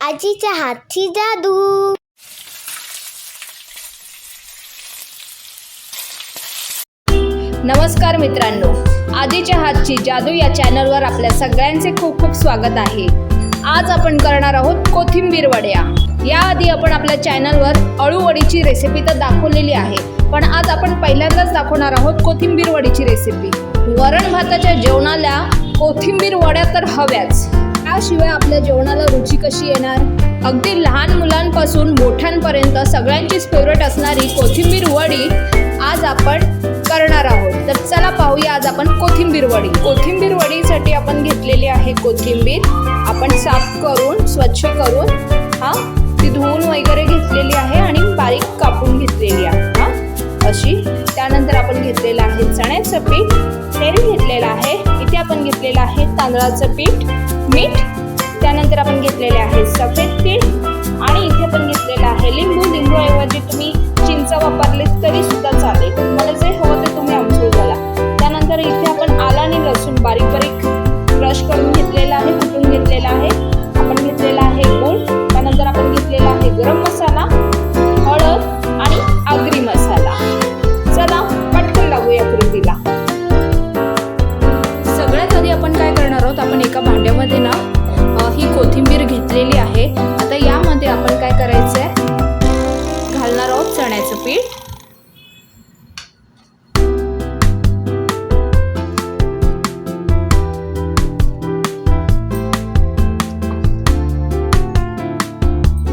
आजीच्या हातची जादू. नमस्कार मित्रांनो आजीच्या हातची जादू या चॅनलवर आपल्या सगळ्यांचे खूप खूप स्वागत आहे. आज आपण करणार आहोत कोथिंबीर वड्या. याआधी आपण आपल्या चॅनलवर अळूवडीची रेसिपी तर दाखवलेली आहे पण आज आपण पहिल्यांदाच दाखवणार आहोत कोथिंबीर वडीची रेसिपी वरण भाताच्या जेवणाला कोथिंबीर वड्या तर हव्याच. त्याशिवाय आपल्या जेवणाला रुची अगदी लहान मुलांपासून मोठ्यांपर्यंत सगळ्यांचीच फेवरेट असणारी कोथिंबीर वडी आज आपण करणार आहोत. तर चला पाहूया आज आपण कोथिंबीर वडी. कोथिंबीर वडीसाठी आपण घेतलेली आहे कोथिंबीर. आपण साफ करून स्वच्छ करून हा ती धुवून वगैरे घेतलेली आहे आणि बारीक कापून घेतलेली आहे हा. अशी त्यानंतर आपण घेतलेलं आहे चण्याचं पीठ. तेल घेतलेलं आहे. इथे आपण घेतलेलं आहे तांदळाचं पीठ मीठ त्यानंतर आपण घेतलेले आहे सफेद तीळ आणि इथे पण घेतलेलं आहे लिंबू. लिंबूऐवजी तुम्ही चिंच वापरले तरी सुद्धा चालेल. तुम्हाला जे हवं ते तुम्ही आमसूळ घाला त्यानंतर इथे आपण आला आणि लसूण बारीक बारीक ब्रश करून घेतलेला आहे कुटून घेतलेला आहे. पीठ.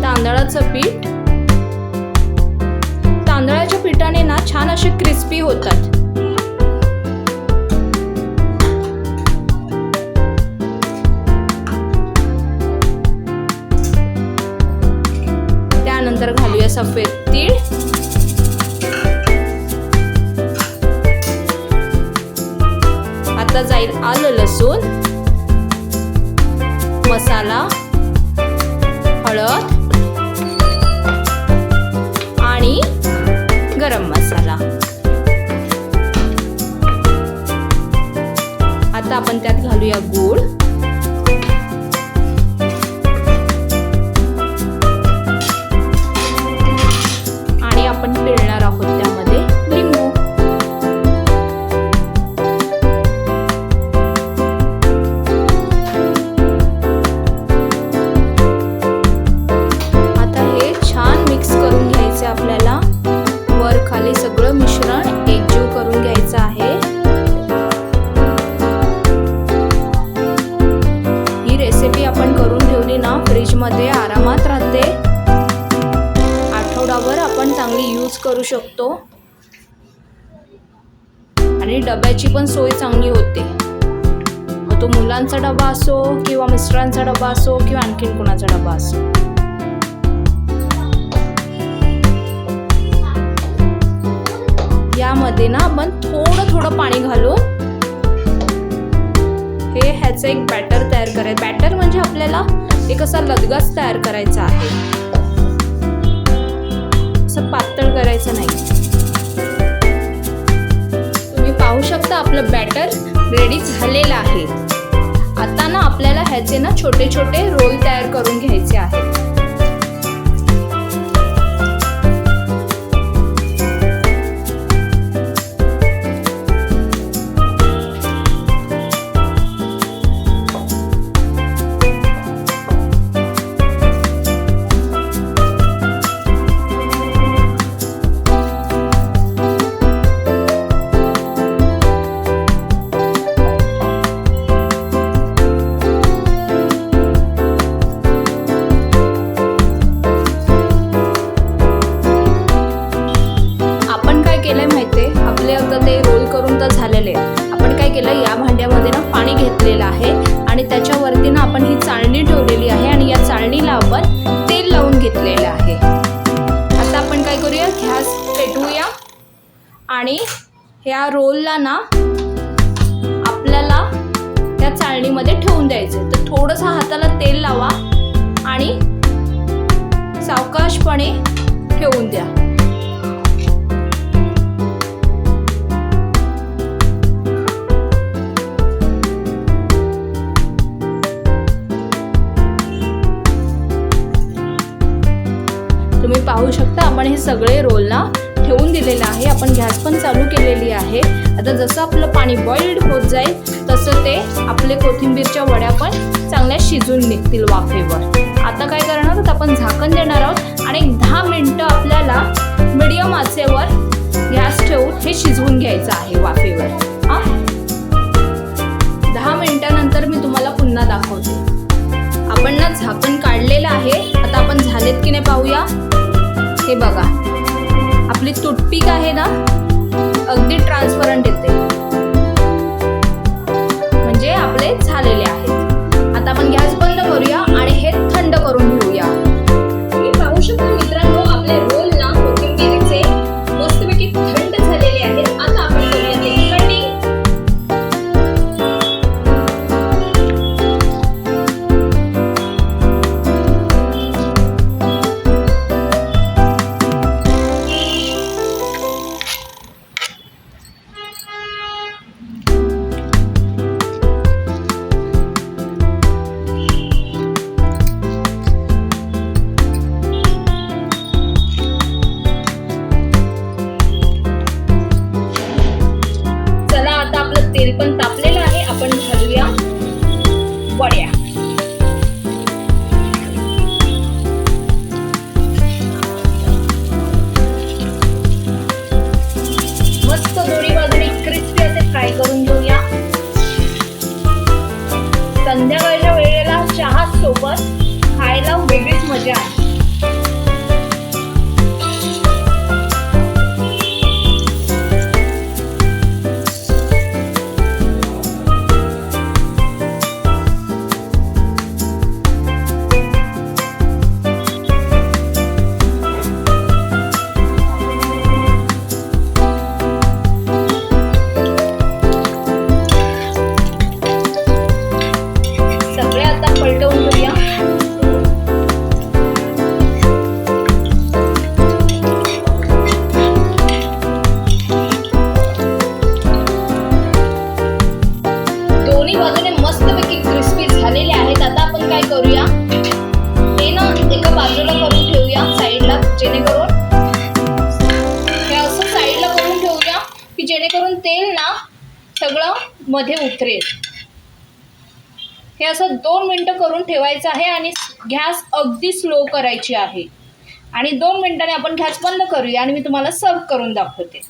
तांदळाचं पीठ. तांदळाच्या पिठाने ना छान असे क्रिस्पी होतात. त्यानंतर घालूया सफेद तीळ. आता जाईल आलं लसूण मसाला हळद आणि गरम मसाला. आता आपण त्यात घालूया गूळ. मध्ये आरामात राहते. आठवडाभर आपण चांगली यूज करू शकतो. आणि डब्याची पण सोय चांगली होते. मग तो मुलांचा डबा असो किंवा मिस्टरांचा डबा असो किंवा आणखीन कोणाचा डबा असो. यामध्ये ना आपण थोडं थोडं पाणी घालून हे ह्याचं एक बॅटर तयार करायचं बॅटर म्हणजे आपल्याला एक असा लदगाच तयार करायचा आहे. असं पातळ करायचं नाही. तुम्ही पाहू शकता आपलं बॅटर रेडी झालेलं आहे. आता ना आपल्याला ह्याचे ना छोटे छोटे रोल तयार करून घ्यायचे आहेत. चाळणी ठेवलेली आहे आणि या चाळणीला आपण तेल लावून घेतलेलं आहे. आता आपण काय करूया? गॅस पेटवूया. आणि ह्या रोलला ना आपल्याला त्या चाळणीमध्ये ठेवून द्यायचं तर थोडंसं हाताला तेल लावा आणि सावकाशपणे ठेवून द्या. तुम्ही पाहू शकता आपण हे सगळे रोलना ठेवून दिलेलं आहे. आपण गॅस पण चालू केलेली आहे. आता जसं आपलं पाणी बॉइल्ड होत जाईल तसं ते आपले कोथिंबीरच्या वड्या पण चांगल्या शिजून निघतील वाफेवर. आता काय करणार आहोत? आपण झाकण देणार आहोत आणि एक दहा मिनटं आपल्याला मिडियम आचेवर गॅस ठेवून हे शिजवून घ्यायचं आहे वाफेवर. हां? दहा मिनिटानंतर मी तुम्हाला पुन्हा दाखवते. आपण ना झाकण काढलेलं आहे. आता आपण झालेत की नाही पाहूया? हे बघा. आपली तुटपीक आहे ना अगदी ट्रान्सपरंट येते. म्हणजे आपले झालेले आहेत. आता आपण गॅस yeah. मध्ये उतरेल. हे असं दोन मिनटं करून ठेवायचं आहे आणि गॅस अगदी स्लो करायची आहे. आणि दोन मिनिटांनी आपण गॅस बंद करूया आणि मी तुम्हाला सर्व करून दाखवते.